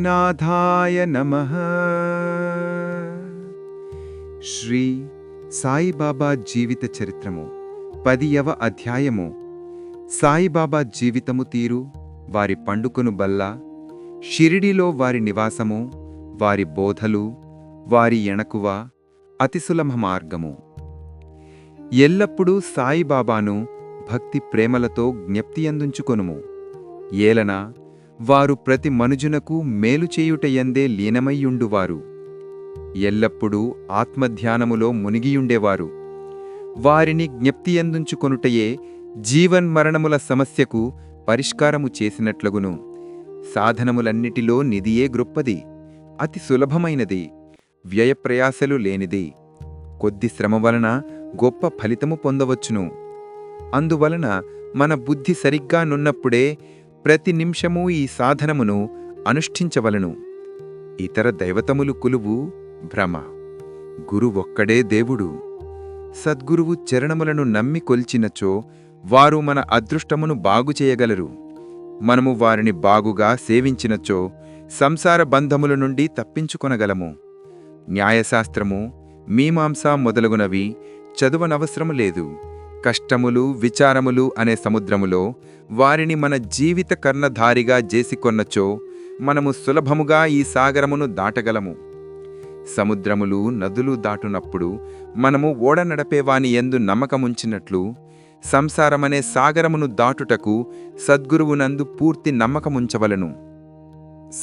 సాయినాథాయ నమ. శ్రీ సాయిబాబా జీవిత చరిత్రము పదియవ అధ్యాయము. సాయిబాబా జీవితము తీరు వారి పండుకొను బల్ల షిరిడిలో వారి నివాసము వారి బోధలు వారి ఎణకువ అతిసులభ మార్గము. ఎల్లప్పుడూ సాయిబాబాను భక్తి ప్రేమలతో జ్ఞప్తి అందుంచుకొనుము ఏలన వారు ప్రతి మనుజునకు మేలు చేయుటయందే లీనమయ్యుండువారు. ఎల్లప్పుడూ ఆత్మధ్యానములో మునిగియుండేవారు. వారిని జ్ఞప్తియందుంచుకొనుటయే జీవన్మరణముల సమస్యకు పరిష్కారము చేసినట్లగును. సాధనములన్నిటిలో నిధియే గొప్పది. అతి సులభమైనది. వ్యయప్రయాసలు లేనిది. కొద్ది శ్రమ వలన గొప్ప ఫలితము పొందవచ్చును. అందువలన మన బుద్ధి సరిగ్గా నున్నప్పుడే ప్రతి నిమిషమూ ఈ సాధనమును అనుష్ఠించవలను. ఇతర దైవతములు కులువు భ్రమ. గురువొక్కడే దేవుడు. సద్గురువు చరణములను నమ్మి కొల్చినచో వారు మన అదృష్టమును బాగు చేయగలరు. మనము వారిని బాగుగా సేవించినచో సంసార బంధముల నుండి తప్పించుకొనగలము. న్యాయశాస్త్రము మీమాంస మొదలగునవి చదువనవసరము లేదు. కష్టములు విచారములు అనే సముద్రములో వారిని మన జీవిత కర్ణధారిగా చేసికొన్నచో మనము సులభముగా ఈ సాగరమును దాటగలము. సముద్రములు నదులు దాటునప్పుడు మనము ఓడ నడపేవాని ఎందు నమ్మకముంచినట్లు సంసారమనే సాగరమును దాటుటకు సద్గురువునందు పూర్తి నమ్మకముంచవలను.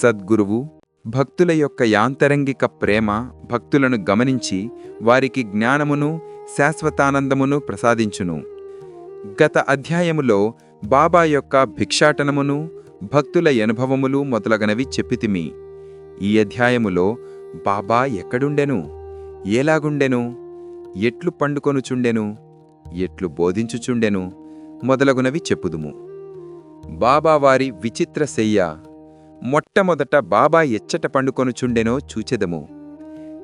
సద్గురువు భక్తుల యొక్క యాంతరంగిక ప్రేమ భక్తులను గమనించి వారికి జ్ఞానమును శాశ్వతానందమును ప్రసాదించును. గత అధ్యాయములో బాబా యొక్క భిక్షాటనమును భక్తుల అనుభవములు మొదలగనవి చెప్పితిమి. ఈ అధ్యాయములో బాబా ఎక్కడుండెను? ఏలాగుండెను ఎట్లు పండుకొనుచుండెను? ఎట్లు బోధించుచుండెను? మొదలగునవి చెప్పుదుము. బాబా వారి విచిత్ర శయ్య మొట్టమొదట బాబా ఎచ్చట పండుకొనుచుండెనో చూచెదము.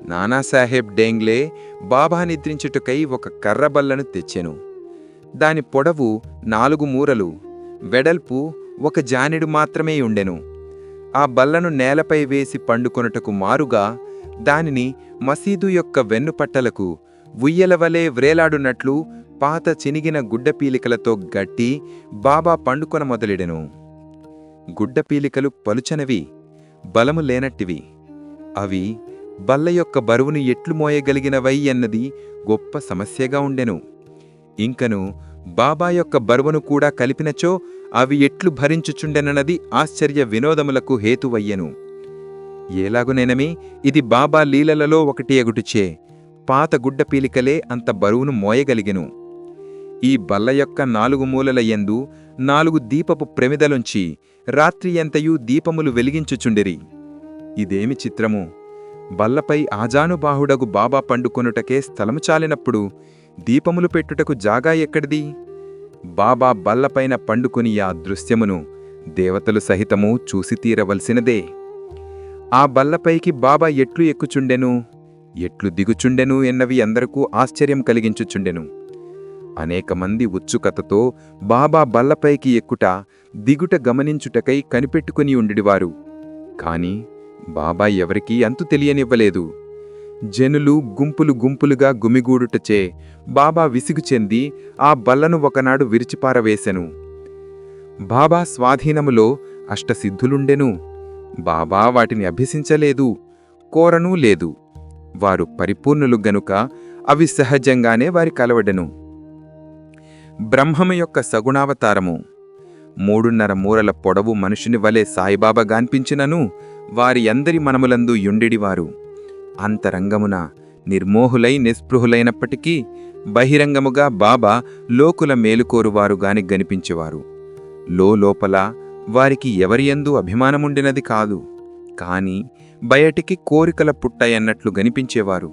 నానాసాహెబ్ డేంగ్లే బాబా నిద్రించుటకై ఒక కర్రబల్లను తెచ్చెను. దాని పొడవు నాలుగు మూరలు వెడల్పు ఒక జానెడు మాత్రమే ఉండెను. ఆ బల్లను నేలపై వేసి పండుకొనుటకు మారుగా దానిని మసీదు యొక్క వెన్నుపట్టలకు ఉయ్యలవలే వ్రేలాడునట్లు పాత చినిగిన గుడ్డపీలికలతో గట్టి బాబా పండుకొన మొదలెడెను. గుడ్డపీలికలు పలుచనవి బలము లేనట్టివి. అవి బల్ల యొక్క బరువును ఎట్లు మోయగలిగినవై అన్నది గొప్ప సమస్యగా ఉండెను. ఇంకను బాబా యొక్క బరువును కూడా కలిపినచో అవి ఎట్లు భరించుచుండెనన్నది ఆశ్చర్య వినోదములకు హేతువయ్యెను. ఏలాగునేనమి ఇది బాబా లీలలలో ఒకటి ఎగుటుచే. పాత గుడ్డ పీలికలే అంత బరువును మోయగలిగెను. ఈ బల్ల యొక్క నాలుగు మూలల యందు నాలుగు దీపపు ప్రమిదలుంచి రాత్రి ఎంతయూ దీపములు వెలిగించుచుండిరి. ఇదేమి చిత్రము? బల్లపై ఆజానుబాహుడగు బాబా పండుకొనుటకే స్థలము చాలినప్పుడు దీపములు పెట్టుటకు జాగా ఎక్కడిది? బాబా బల్లపైన పండుకుని ఆ దృశ్యమును దేవతలు సహితము చూసి తీరవలసినదే. ఆ బల్లపైకి బాబా ఎట్లు ఎక్కుచుండెను? ఎట్లు దిగుచుండెను ఎన్నవి అందరకూ ఆశ్చర్యం కలిగించుచుండెను? అనేక మంది ఉత్సుకతతో బాబా బల్లపైకి ఎక్కుట దిగుట గమనించుటకై కనిపెట్టుకుని ఉండిడివారు. కాని బాబా ఎవరికీ అంతు తెలియనివ్వలేదు. జనులు గుంపులు గుంపులుగా గుమిగూడుటచే బాబా విసిగు చెంది ఆ బల్లను ఒకనాడు విరిచిపారవేశెను బాబా స్వాధీనములో అష్టసిద్ధులుండెను. బాబా వాటిని అభ్యసించలేదు కోరనూ లేదు. వారు పరిపూర్ణులు గనుక అవి సహజంగానే వారి కలవడెను. బ్రహ్మము యొక్క సగుణావతారము. మూడున్నర మూరల పొడవు మనుషుని వలె సాయిబాబా గాన్పించినను వారి అందరి మనములందు యుండిడివారు. అంతరంగమున నిర్మోహులై నిస్పృహులైనప్పటికీ బహిరంగముగా బాబా లోకుల మేలుకోరువారుగాని గనిపించేవారు. లోపల వారికి ఎవరియందు అభిమానముండినది కాదు. కాని బయటికి కోరికల పుట్టయన్నట్లు గనిపించేవారు.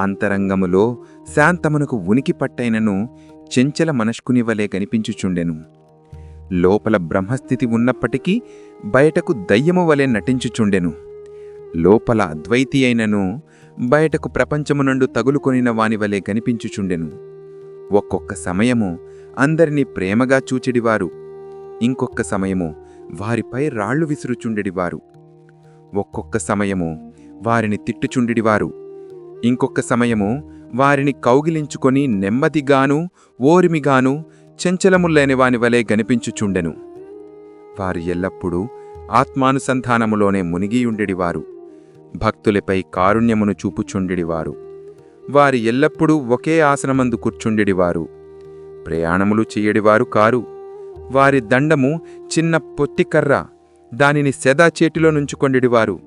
అంతరంగములో శాంతమునకు ఉనికి పట్టైనను చెంచల మనష్కునివలే కనిపించుచుండెను లోపల బ్రహ్మస్థితి ఉన్నప్పటికీ బయటకు దయ్యము వలె నటించుచుండెను. లోపల అద్వైతి అయినను బయటకు ప్రపంచము నుండు తగులుకొనిన వానివలే కనిపించుచుండెను. ఒక్కొక్క సమయము అందరినీ ప్రేమగా చూచెడివారు. ఇంకొక్క సమయము వారిపై రాళ్ళు విసురుచుండెడివారు. ఒక్కొక్క సమయము వారిని తిట్టుచుండిడివారు. ఇంకొక్క సమయము వారిని కౌగిలించుకొని నెమ్మదిగాను ఓరిమిగాను చెంచలములేని వాని వలె గనిపించుచుండెను. వారు ఎల్లప్పుడూ ఆత్మానుసంధానములోనే మునిగియుండెడివారు. భక్తులపై కారుణ్యమును చూపుచుండెడివారు. వారి ఎల్లప్పుడూ ఒకే ఆసనమందు కూర్చుండెడివారు. ప్రయాణములు చెయ్యడివారు కారు. వారి దండము చిన్న పొత్తికర్ర దానిని సెదా చేతిలో నుంచుకొండిడివారు.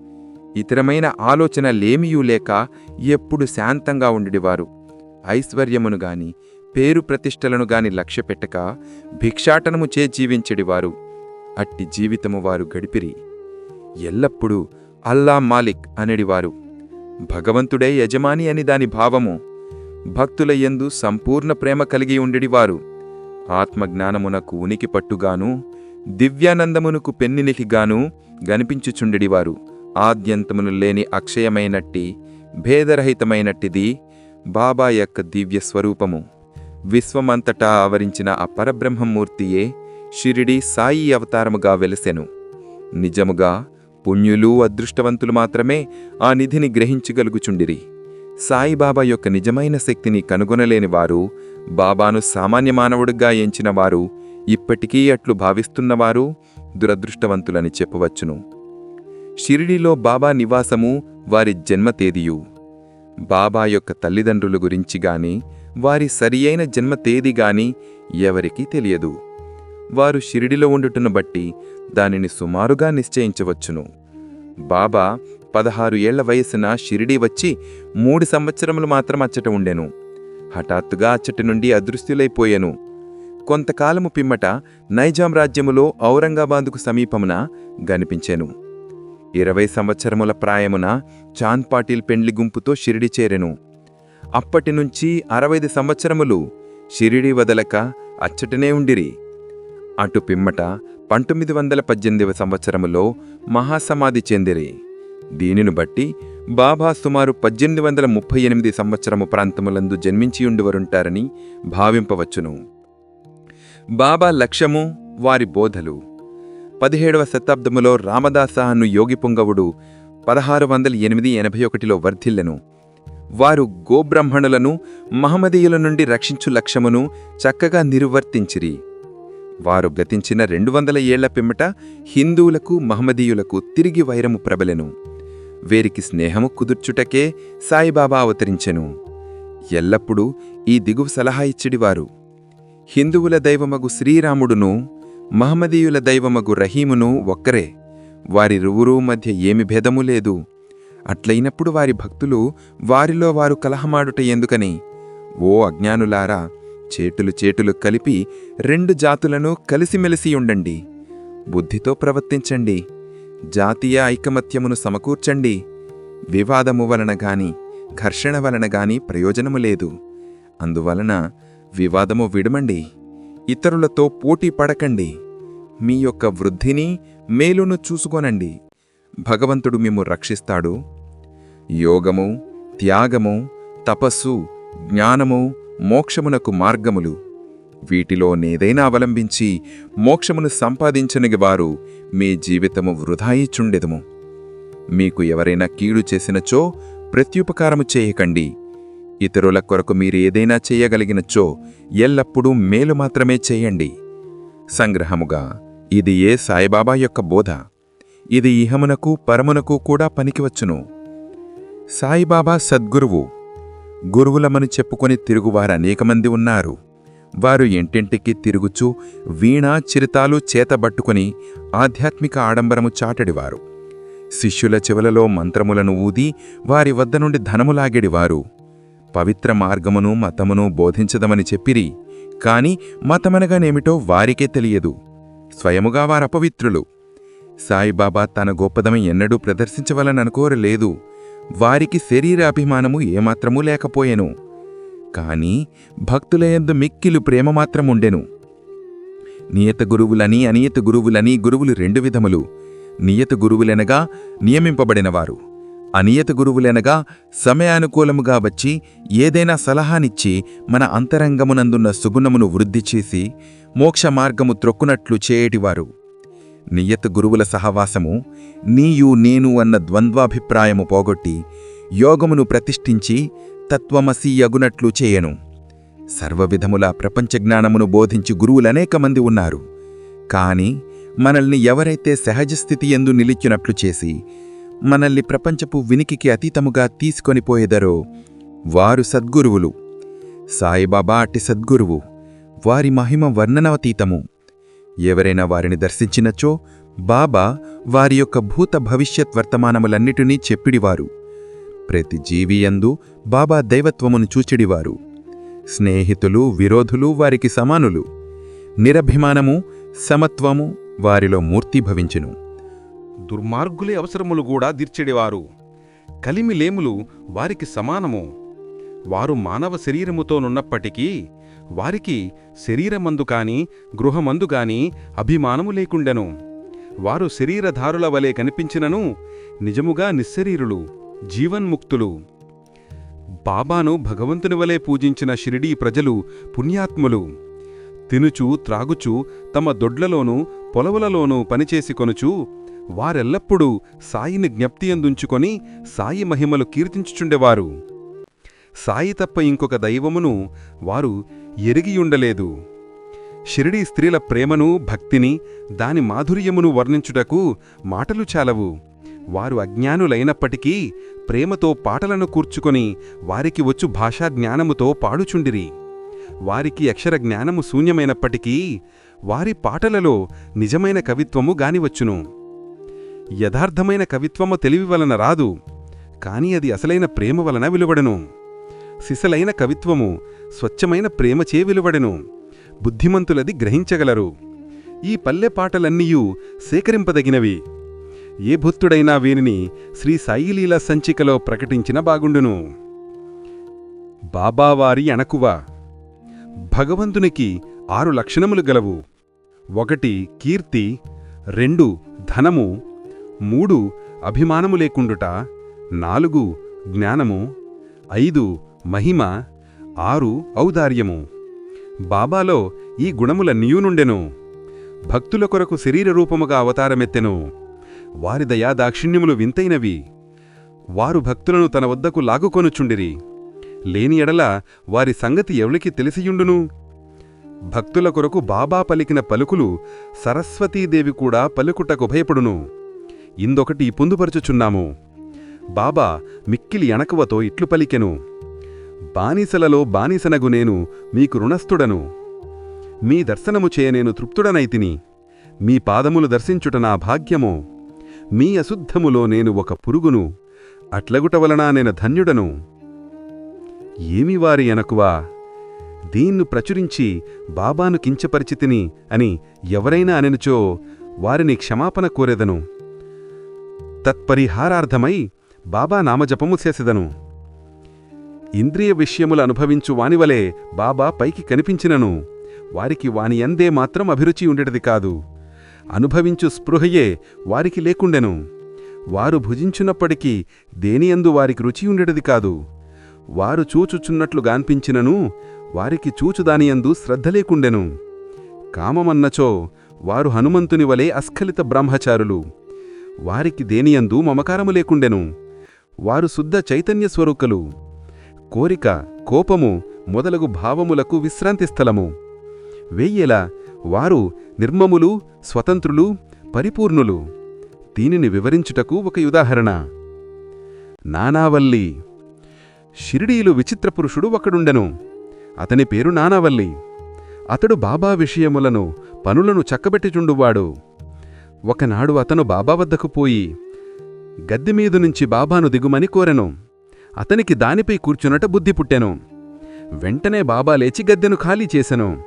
ఇతరమైన ఆలోచన లేమియూ లేక ఎప్పుడు శాంతంగా ఉండిడివారు. ఐశ్వర్యమును గాని పేరు ప్రతిష్టలను గాని లక్ష్యపెట్టక భిక్షాటనము చే జీవించెడివారు. అట్టి జీవితము వారు గడిపిరి. ఎల్లప్పుడూ అల్లా మాలిక్ అనడివారు. భగవంతుడే యజమాని అని దాని భావము. భక్తుల యందు సంపూర్ణ ప్రేమ కలిగి ఉండేడివారు. ఆత్మజ్ఞానమునకు ఉనికి పట్టుగాను దివ్యానందమునకు పెన్నినికిగాను గనిపించుచుండెడివారు. ఆద్యంతమును లేని అక్షయమైనట్టి భేదరహితమైనట్టిది బాబా యొక్క దివ్య స్వరూపము. విశ్వమంతటా ఆవరించిన ఆ పరబ్రహ్మమూర్తియే షిరిడి సాయి అవతారముగా వెలసెను. నిజముగా పుణ్యులు అదృష్టవంతులు మాత్రమే ఆ నిధిని గ్రహించగలుగుచుండిరి. సాయిబాబా యొక్క నిజమైన శక్తిని కనుగొనలేని వారు బాబాను సామాన్య మానవుడిగా ఎంచిన వారు ఇప్పటికీ అట్లు భావిస్తున్నవారు దురదృష్టవంతులని చెప్పవచ్చును. షిరిడిలో బాబా నివాసము వారి జన్మ తేదీయు బాబా యొక్క తల్లిదండ్రుల గురించి గాని వారి సరియైన జన్మ తేదీ గాని ఎవరికీ తెలియదు. వారు షిరిడిలో ఉండుటను బట్టి దానిని సుమారుగా నిశ్చయించవచ్చును. బాబా పదహారు ఏళ్ళ వయసున షిరిడి వచ్చి మూడు సంవత్సరములు మాత్రం అచ్చట ఉండెను. హఠాత్తుగా అచ్చటి నుండి అదృశ్యులైపోయెను. కొంతకాలము పిమ్మట నైజాం రాజ్యములో ఔరంగాబాదుకు సమీపమున గనిపించెను. ఇరవై సంవత్సరముల ప్రాయమున చాంద్ పాటిల్ పెండ్లి గుంపుతో షిరిడి చేరెను. అప్పటినుంచి అరవైదు సంవత్సరములు షిరిడి వదలక అచ్చటనే ఉండిరి. అటు పిమ్మట పంతొమ్మిది వందల పద్దెనిమిదవ సంవత్సరములో మహాసమాధి చెందిరి. దీనిని బట్టి బాబా సుమారు పద్దెనిమిది వందల ముప్పై ఎనిమిది సంవత్సరము ప్రాంతములందు జన్మించియుండువరుంటారని భావింపవచ్చును. బాబా లక్ష్యము వారి బోధలు. పదిహేడవ శతాబ్దములో రామదాస అను యోగి పుంగవుడు పదహారు వందల ఎనిమిది ఎనభై ఒకటిలో వర్ధిల్లెను. వారు గోబ్రహ్మణులను మహమ్మదీయుల నుండి రక్షించు లక్ష్యమును చక్కగా నిర్వర్తించిరి. వారు గతించిన రెండు వందల ఏళ్ళ పిమ్మట హిందువులకు మహమ్మదీయులకు తిరిగి వైరము ప్రబలెను. వీరికి స్నేహము కుదుర్చుటకే సాయిబాబా అవతరించెను. ఎల్లప్పుడూ ఈ దిగువ సలహా ఇచ్చిడివారు. హిందువుల దైవమగు శ్రీరాముడును మహమ్మదీయుల దైవమగు రహీమును ఒక్కరే. వారిరువురూ మధ్య ఏమి భేదము లేదు. అట్లయినప్పుడు వారి భక్తులు వారిలో వారు కలహమాడుట ఎందుకని? ఓ అజ్ఞానులారా చేటులు చేటులు కలిపి రెండు జాతులను కలిసిమెలిసి ఉండండి. బుద్ధితో ప్రవర్తించండి. జాతీయ ఐకమత్యమును సమకూర్చండి. వివాదము వలన గాని ఘర్షణ వలన గాని ప్రయోజనము లేదు. అందువలన వివాదము విడమండి. ఇతరులతో పోటీ పడకండి. మీ యొక్క వృద్ధిని మేలును చూసుకొనండి. భగవంతుడు మిమ్ము రక్షిస్తాడు. యోగము త్యాగము తపస్సు జ్ఞానము మోక్షమునకు మార్గములు. వీటిలో నేదైనా అవలంబించి మోక్షమును సంపాదించనిగి వారు మీ జీవితము వృధాయిచుండెదము మీకు ఎవరైనా కీడు చేసినచో ప్రత్యుపకారము చేయకండి. ఇతరుల కొరకు మీరు ఏదైనా చేయగలిగినచో ఎల్లప్పుడూ మేలు మాత్రమే చేయండి. సంగ్రహముగా ఇది ఏ సాయిబాబా యొక్క బోధ? ఇది ఇహమునకు పరమునకు కూడా పనికివచ్చును. సాయిబాబా సద్గురువు గురువులమని చెప్పుకొని తిరుగువారు అనేకమంది ఉన్నారు. వారు ఇంటింటికి తిరుగుచూ వీణా చిరుతాలు చేతబట్టుకుని ఆధ్యాత్మిక ఆడంబరము చాటడివారు. శిష్యుల చెవులలో మంత్రములను ఊది వారి వద్ద నుండి ధనములాగెడివారు పవిత్ర మార్గమును మతమును బోధించదమని చెప్పిరి కాని మతమనగానేమిటో వారికే తెలియదు. స్వయముగా వారపవిత్రులు. సాయిబాబా తన గొప్పదమి ఎన్నడూ ప్రదర్శించవలననుకోరలేదు. వారికి శరీరాభిమానము ఏమాత్రమూ లేకపోయెను. కాని భక్తులయందు మిక్కిలు ప్రేమ మాత్రముండెను. నియత గురువులని అనియత గురువులని గురువులు రెండు విధములు. నియత గురువులెనగా నియమింపబడినవారు. అనియత గురువులెనగా సమయానుకూలముగా వచ్చి ఏదైనా సలహానిచ్చి మన అంతరంగమునందున్న సుగుణమును వృద్ధి చేసి మోక్ష మార్గము త్రొక్కునట్లు చేయటివారు. నియత గురువుల సహవాసము నీయు నేను అన్న ద్వంద్వాభిప్రాయము పోగొట్టి యోగమును ప్రతిష్ఠించి తత్వమసీయగునట్లు చేయను. సర్వవిధముల ప్రపంచజ్ఞానమును బోధించి గురువులనేక మంది ఉన్నారు. కాని మనల్ని ఎవరైతే సహజస్థితి ఎందు నిలిచినట్లు చేసి మనల్ని ప్రపంచపు వినికికి అతీతముగా తీసుకొనిపోయేదరో వారు సద్గురువులు. సాయిబాబా అట్టి సద్గురువు వారి మహిమ వర్ణనవతీతము ఎవరైనా వారిని దర్శించినచో బాబా వారి యొక్క భూత భవిష్యత్ వర్తమానములన్నిటినీ చెప్పిడివారు. ప్రతి జీవియందు బాబా దైవత్వమును చూచిడివారు. స్నేహితులు విరోధులు వారికి సమానులు. నిరభిమానము సమత్వము వారిలో మూర్తిభవించును దుర్మార్గులే అవసరములు కూడా తీర్చెడివారు. కలిమిలేములు వారికి సమానము. వారు మానవ శరీరముతోనున్నప్పటికీ వారికి శరీరమందు కాని గృహమందు గాని అభిమానము లేకుండెను. వారు శరీరధారుల వలె కనిపించినను నిజముగా నిశ్శరీరులు జీవన్ముక్తులు. బాబాను భగవంతుని వలె పూజించిన షిరిడీ ప్రజలు పుణ్యాత్ములు. తినుచు త్రాగుచు తమ దొడ్లలోనూ పొలవులలోనూ పనిచేసి కొనుచు వారెల్లప్పుడూ సాయిని జ్ఞప్తియందుంచుకొని సాయి మహిమలు కీర్తించుచుండెవారు. సాయి తప్ప ఇంకొక దైవమును వారు ఎరిగియుండలేదు. షిరిడీ స్త్రీల ప్రేమను భక్తిని దాని మాధుర్యమును వర్ణించుటకు మాటలు చాలవు. వారు అజ్ఞానులైనప్పటికీ ప్రేమతో పాటలను కూర్చుకొని వారికి వచ్చు భాషా జ్ఞానముతో పాడుచుండిరి. వారికి అక్షర జ్ఞానము శూన్యమైనప్పటికీ వారి పాటలలో నిజమైన కవిత్వము గానివచ్చును. యథార్థమైన కవిత్వము తెలివి వలన రాదు కాని అది అసలైన ప్రేమ వలన విలువడను. సిసలైన కవిత్వము స్వచ్ఛమైన ప్రేమచే విలువడెను. బుద్ధిమంతులది గ్రహించగలరు. ఈ పల్లె పాటలన్నీయూ సేకరింపదగినవి. ఏ భుత్తుడైనా వీనిని శ్రీ సాయిలీల సంచికలో ప్రకటించిన బాగుండును. బాబావారి అణకువ. భగవంతునికి ఆరు లక్షణములు గలవు. ఒకటి కీర్తి రెండు ధనము మూడు అభిమానము లేకుండుట నాలుగు జ్ఞానము ఐదు మహిమ ఆరు ఔదార్యము. బాబాలో ఈ గుణములన్నీయునుండెను భక్తుల కొరకు శరీర రూపముగా అవతారమెత్తెను. వారి దయా దాక్షిణ్యములు వింతైనవి. వారు భక్తులను తన వద్దకు లాగుకొనుచుండిరి. లేని ఎడల వారి సంగతి ఎవలికి తెలిసియుండును? భక్తుల కొరకు బాబా పలికిన పలుకులు సరస్వతీదేవి కూడా పలుకుటకు భయపడును. ఇందొకటి పొందుపరుచుచున్నాము. బాబా మిక్కిలి అణకువతో ఇట్లు పలికెను. బానిసలలో బానిసనగు నేను మీకు రుణస్థుడను. మీ దర్శనము చేయ నేను తృప్తుడనైతిని మీ పాదములు దర్శించుట నా భాగ్యము. మీ అశుద్ధములో నేను ఒక పురుగును అట్లగుట వలన నేను ధన్యుడను. ఏమి వారి ఎనకువా దీన్ను ప్రచురించి బాబాను కించపరిచితిని అని ఎవరైనా అనెనుచో వారిని క్షమాపణ కోరెదను. తత్పరిహారార్థమై బాబా నామజపము చేసెదను. ఇంద్రియ విషయములు అనుభవించు వానివలే బాబా పైకి కనిపించినను. వారికి వానియందే మాత్రం అభిరుచి ఉండేది కాదు. అనుభవించు స్పృహయే వారికి లేకుండెను. వారు భుజించున్నప్పటికీ దేనియందు వారికి రుచి ఉండేది కాదు. వారు చూచుచున్నట్లు గాన్పించినను వారికి చూచుదానియందు శ్రద్ధ లేకుండెను. కామమన్నచో వారు హనుమంతుని వలె అస్ఖలిత బ్రహ్మచారులు. వారికి దేనియందు మమకారము లేకుండెను. వారు శుద్ధ చైతన్య స్వరూకులు. కోరిక కోపము మొదలగు భావములకు విశ్రాంతి స్థలము. వెయ్యేలా వారు నిర్మములు స్వతంత్రులు పరిపూర్ణులు. దీనిని వివరించుటకు ఒక ఉదాహరణ. నానావల్లి. షిరిడీలు విచిత్ర పురుషుడు ఒకడుండెను. అతని పేరు నానావల్లి. అతడు బాబా విషయములను పనులను చక్కబెట్టిచుండువాడు. ఒకనాడు అతను బాబా వద్దకు పోయి గద్దెమీదు నుంచి బాబాను దిగుమని కోరెను. అతనికి దానిపై కూర్చునట బుద్ధి పుట్టెను. వెంటనే బాబా లేచి గద్దెను ఖాళీ చేసెను.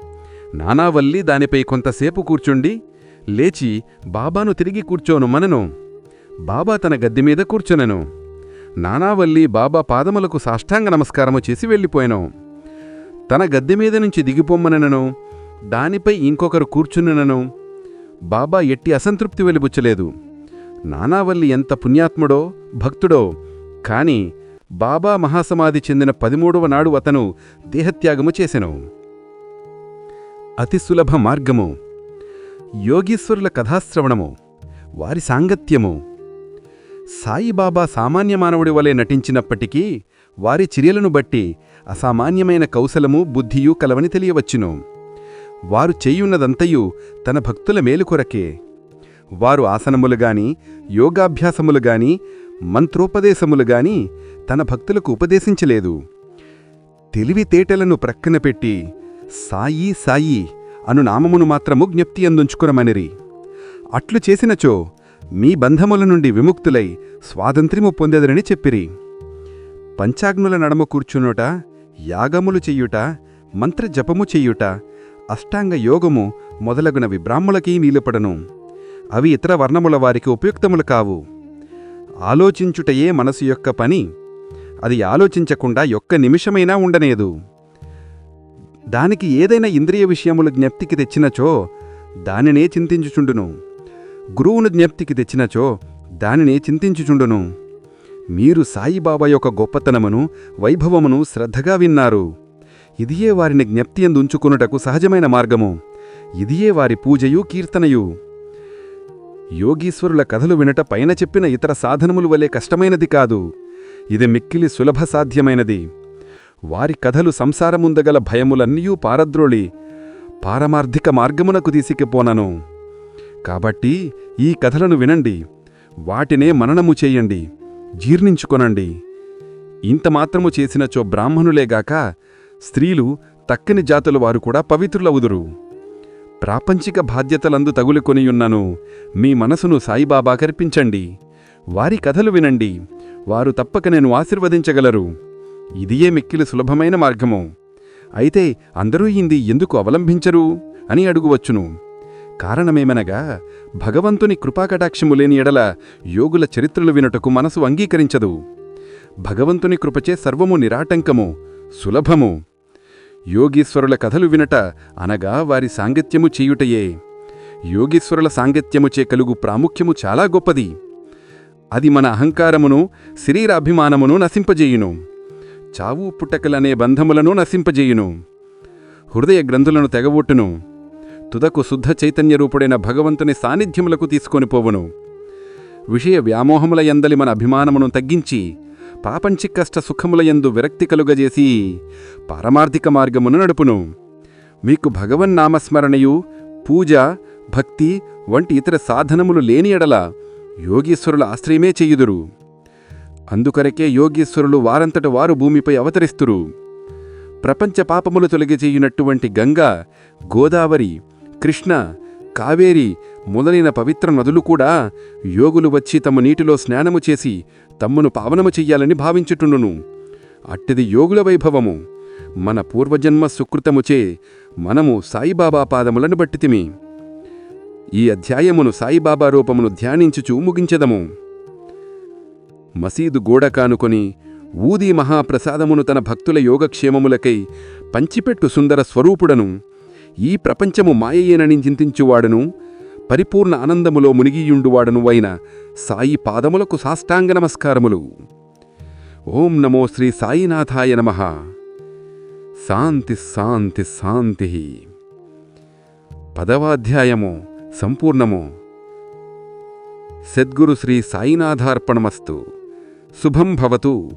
నానావల్లి దానిపై కొంతసేపు కూర్చుండి లేచి బాబాను తిరిగి కూర్చోను మనను. బాబా తన గద్దెమీద కూర్చునెను. నానావల్లి బాబా పాదములకు సాష్టాంగ నమస్కారము చేసి వెళ్ళిపోయాను. తన గద్దెమీద నుంచి దిగిపోమ్మనను దానిపై ఇంకొకరు కూర్చున్ననను బాబా ఎట్టి అసంతృప్తి వెలిబుచ్చలేదు. నానావల్లి ఎంత పుణ్యాత్ముడో భక్తుడో కాని బాబా మహాసమాధి చెందిన పదిమూడవ నాడు అతను దేహత్యాగము చేసెను. అతి సులభ మార్గము. యోగీశ్వరుల కథాశ్రవణము. వారి సాంగత్యము. సాయిబాబా సామాన్య మానవుడి వలె నటించినప్పటికీ వారి చర్యలను బట్టి అసామాన్యమైన కౌశలము బుద్ధియు కలవని తెలియవచ్చును. వారు చేయున్నదంతయు తన భక్తుల మేలు కొరకే. వారు ఆసనములు గాని యోగాభ్యాసములు గాని మంత్రోపదేశములు గాని తన భక్తులకు ఉపదేశించలేదు. తెలివితేటలను ప్రక్కన పెట్టి సాయి సాయి అను నామమును మాత్రము జ్ఞప్తి అందుంచుకురమనిరి అట్లు చేసినచో మీ బంధముల నుండి విముక్తులై స్వాతంత్ర్యము పొందెదరని చెప్పిరి. పంచాగ్నుల నడమ కూర్చునుట యాగములు చెయ్యుట మంత్రజపము చెయ్యుట అష్టాంగ యోగము మొదలగునవి బ్రాహ్మలకీ నీలుపడను. అవి ఇతర వర్ణముల వారికి ఉపయుక్తములు కావు. ఆలోచించుటయే మనసు యొక్క పని. అది ఆలోచించకుండా ఒక్క నిమిషమైనా ఉండనేదు. దానికి ఏదైనా ఇంద్రియ విషయములు జ్ఞప్తికి తెచ్చినచో దానినే చింతించుచుండును. గురువును జ్ఞప్తికి తెచ్చినచో దానినే చింతించుచుండును. మీరు సాయిబాబా యొక్క గొప్పతనమును వైభవమును శ్రద్ధగా విన్నారు. ఇదియే వారిని జ్ఞప్తి ఉంచుకునుటకు సహజమైన మార్గము. ఇదియే వారి పూజయు కీర్తనయు. యోగీశ్వరుల కథలు వినట పైన చెప్పిన ఇతర సాధనములు వలె కష్టమైనది కాదు. ఇది మిక్కిలి సులభ సాధ్యమైనది. వారి కథలు సంసారముందగల భయములన్నీయూ పారద్రోళి పారమార్థిక మార్గమునకు తీసుకుపోనను. కాబట్టి ఈ కథలను వినండి వాటినే మననము చేయండి జీర్ణించుకొనండి. ఇంతమాత్రము చేసినచో బ్రాహ్మణులేగాక స్త్రీలు తక్కని జాతుల వారు కూడా పవిత్రులవుదురు. ప్రాపంచిక బాధ్యతలందు తగులుకొనియున్నను. మీ మనసును సాయిబాబా కర్పించండి. వారి కథలు వినండి. వారు తప్పక నేను ఆశీర్వదించగలరు. ఇదియే మిక్కిలి సులభమైన మార్గము. అయితే అందరూ ఇంది ఎందుకు అవలంబించరు? అని అడుగువచ్చును. కారణమేమనగా భగవంతుని కృపాకటాక్షము లేని ఎడల యోగుల చరిత్రలు వినుటకు మనసు అంగీకరించదు. భగవంతుని కృపచే సర్వము నిరాటంకము సులభము. యోగీశ్వరుల కథలు వినట అనగా వారి సాంగత్యము చేయుటయే. యోగీశ్వరుల సాంగత్యముచే కలుగు ప్రాముఖ్యము చాలా గొప్పది. అది మన అహంకారమును శరీరాభిమానమును నశింపజేయును. చావు పుట్టకలనే బంధములను నశింపజేయును. హృదయ గ్రంథులను తెగవొట్టును. తుదకు శుద్ధ చైతన్య రూపుడైన భగవంతుని సాన్నిధ్యములకు తీసుకొని పోవును. విషయ వ్యామోహముల ఎందలి మన అభిమానమును తగ్గించి పాపంచికష్ట సుఖములయందు విరక్తి కలుగజేసి పారమార్థిక మార్గమును నడుపును. మీకు భగవన్నామస్మరణయు పూజ భక్తి వంటి ఇతర సాధనములు లేని ఎడల యోగీశ్వరుల ఆశ్రయమే చెయ్యుదురు అందుకొరకే యోగీశ్వరులు వారంతట వారు భూమిపై అవతరిస్తురు. ప్రపంచ పాపములు తొలగిచేయునటువంటి గంగా గోదావరి కృష్ణ కావేరి మొదలైన పవిత్ర నదులు కూడా యోగులు వచ్చి తమ నీటిలో స్నానము చేసి తమ్మును పావనము చెయ్యాలని భావించుటుండును అట్టిది యోగుల వైభవము. మన పూర్వజన్మ సుకృతముచే మనము సాయిబాబా పాదములను బట్టితిమి ఈ అధ్యాయమును సాయిబాబా రూపమును ధ్యానించుచూ ముగించెదము. మసీదు గోడ కానుకొని ఊదీ మహాప్రసాదమును తన భక్తుల యోగక్షేమములకై పంచిపెట్టు సుందర స్వరూపుడను. ఈ ప్రపంచము మాయయేనని చింతించువాడను. పరిపూర్ణ ఆనందములో మునిగియుండువాడను అయిన సాయి పాదములకు సాష్టాంగ నమస్కారములు. ఓం నమో శ్రీ సాయినాథాయ నమ. శాంతి శాంతి శాంతి. పదవాధ్యాయము సంపూర్ణము. సద్గురు శ్రీ సాయినాథార్పణమస్తు. శుభం భవతు.